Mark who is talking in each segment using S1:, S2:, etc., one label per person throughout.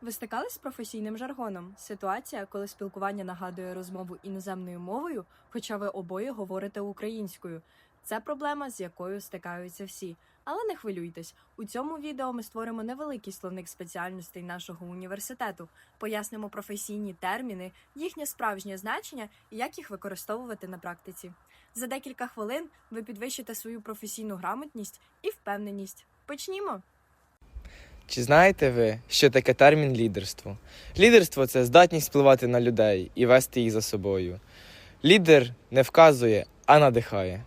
S1: Ви стикались з професійним жаргоном? Ситуація, коли спілкування нагадує розмову іноземною мовою, хоча ви обоє говорите українською. Це проблема, з якою стикаються всі. Але не хвилюйтесь. У цьому відео ми створимо невеликий словник спеціальностей нашого університету, пояснимо професійні терміни, їхнє справжнє значення і як їх використовувати на практиці. За декілька хвилин ви підвищите свою професійну грамотність і впевненість. Почнімо!
S2: Чи знаєте ви, що таке термін лідерство? Лідерство це здатність впливати на людей і вести їх за собою. Лідер не вказує, а надихає.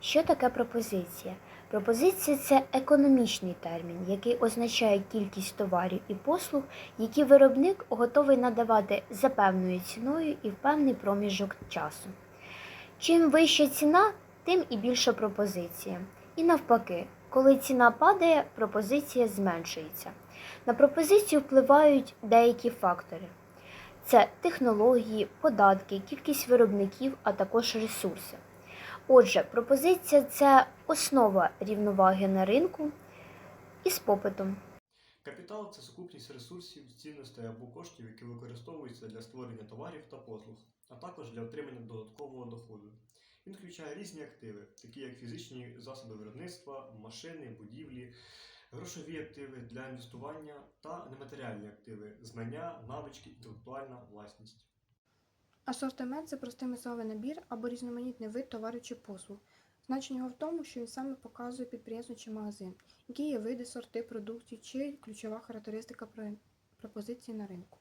S3: Що таке пропозиція? Пропозиція це економічний термін, який означає кількість товарів і послуг, які виробник готовий надавати за певною ціною і в певний проміжок часу. Чим вища ціна, тим і більша пропозиція. І навпаки, коли ціна падає, пропозиція зменшується. На пропозицію впливають деякі фактори. Це технології, податки, кількість виробників, а також ресурси. Отже, пропозиція це основа рівноваги на ринку із попитом.
S4: Капітал це сукупність ресурсів, цінностей або коштів, які використовуються для створення товарів та послуг, а також для отримання додаткового доходу. Він включає різні активи, такі як фізичні засоби виробництва, машини, будівлі, грошові активи для інвестування та нематеріальні активи, знання, навички, інтелектуальна власність.
S5: Асортимент це простимисловий набір або різноманітний вид товарів чи послуг. Значення його в тому, що він саме показує підприємство чи магазин, які є види, сорти продуктів чи ключова характеристика пропозиції на ринку.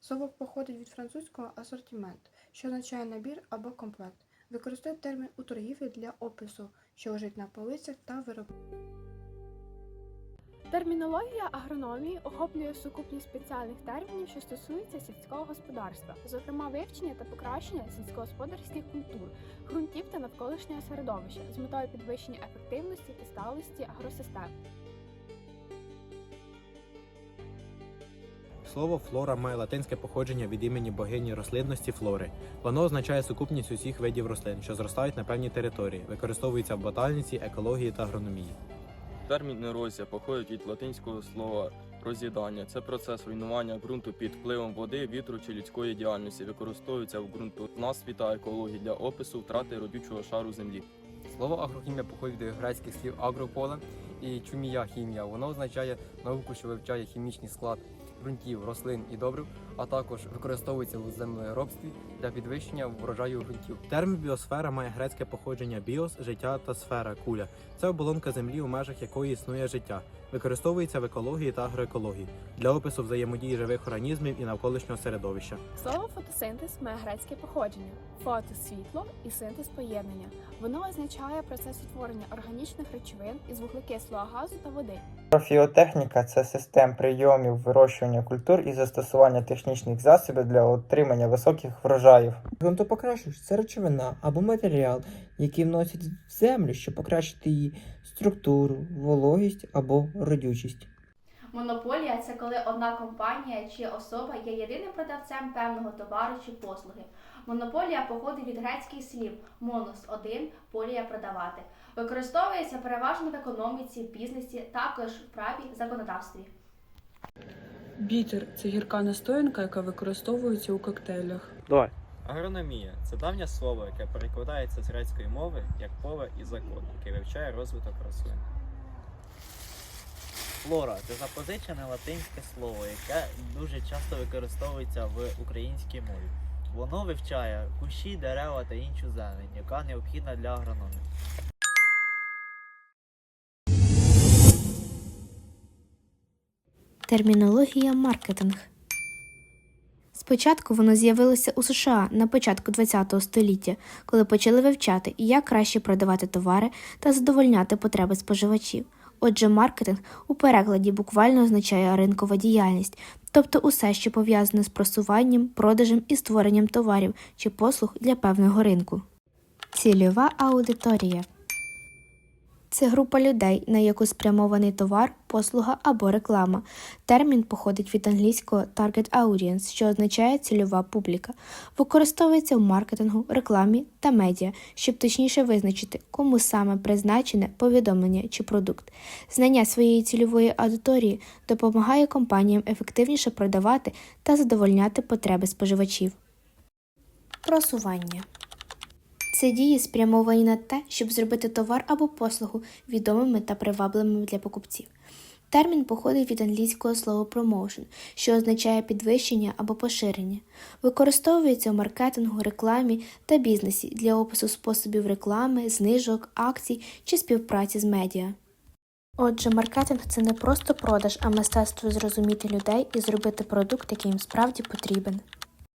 S5: Слово походить від французького асортимент, що означає набір або комплект. Використовує термін у для опису, що лежить на полицях та виробництві.
S6: Термінологія агрономії охоплює сукупність спеціальних термінів, що стосуються сільського господарства, зокрема вивчення та покращення сільськогосподарських культур, ґрунтів та навколишнього середовища з метою підвищення ефективності та сталості агросистем.
S7: Слово флора має латинське походження від імені богині рослинності флори. Воно означає сукупність усіх видів рослин, що зростають на певній території, використовується в ботаніці, екології та агрономії.
S8: Термін ерозія походить від латинського слова роз'їдання. Це процес руйнування ґрунту під впливом води, вітру чи людської діяльності. Використовується в ґрунтознавстві та екології для опису втрати родючого шару землі.
S9: Слово агрохімія походить від грецьких слів агрополе і чумія хімія. Воно означає науку, що вивчає хімічний склад ґрунтів, рослин і добрив, а також використовується у землеробстві для підвищення врожаю ґрунтів.
S7: Термін біосфера має грецьке походження біос життя та сфера куля. Це оболонка землі, у межах якої існує життя. Використовується в екології та агроекології для опису взаємодії живих організмів і навколишнього середовища.
S6: Слово фотосинтез має грецьке походження фото світло і синтез поєднання. Воно означає процес утворення органічних речовин із вуглекислого газу та води.
S2: Профіотехніка це систем прийомів вирощування культур і застосування технічних засобів для отримання високих врожаїв.
S10: Ґрунтопокращувач це речовина або матеріал, який вносять в землю, щоб покращити її структуру, вологість або родючість.
S11: Монополія це коли одна компанія чи особа є єдиним продавцем певного товару чи послуги. Монополія походить від грецьких слів монос один, полія продавати. Використовується переважно в економіці, бізнесі, також в праві законодавстві.
S12: Бітер це гірка настоянка, яка використовується у коктейлях.
S2: Давай.
S13: Агрономія це давнє слово, яке перекладається з грецької мови як поле і закон, який вивчає розвиток рослин.
S14: Флора це запозичене латинське слово, яке дуже часто використовується в українській мові. Воно вивчає кущі, дерева та іншу зелень, яка необхідна для агрономії.
S3: Термінологія маркетинг. Спочатку воно з'явилося у США на початку ХХ століття, коли почали вивчати, як краще продавати товари та задовольняти потреби споживачів. Отже, маркетинг у перекладі буквально означає ринкова діяльність, тобто усе, що пов'язане з просуванням, продажем і створенням товарів чи послуг для певного ринку. Цільова аудиторія. Це група людей, на яку спрямований товар, послуга або реклама. Термін походить від англійського target audience, що означає цільова публіка. Використовується в маркетингу, рекламі та медіа, щоб точніше визначити, кому саме призначене повідомлення чи продукт. Знання своєї цільової аудиторії допомагає компаніям ефективніше продавати та задовольняти потреби споживачів. Просування це дії спрямовані на те, щоб зробити товар або послугу відомими та привабливими для покупців. Термін походить від англійського слова promotion, що означає підвищення або поширення. Використовується в маркетингу, рекламі та бізнесі для опису способів реклами, знижок, акцій чи співпраці з медіа. Отже, маркетинг це не просто продаж, а мистецтво зрозуміти людей і зробити продукт, який їм справді потрібен.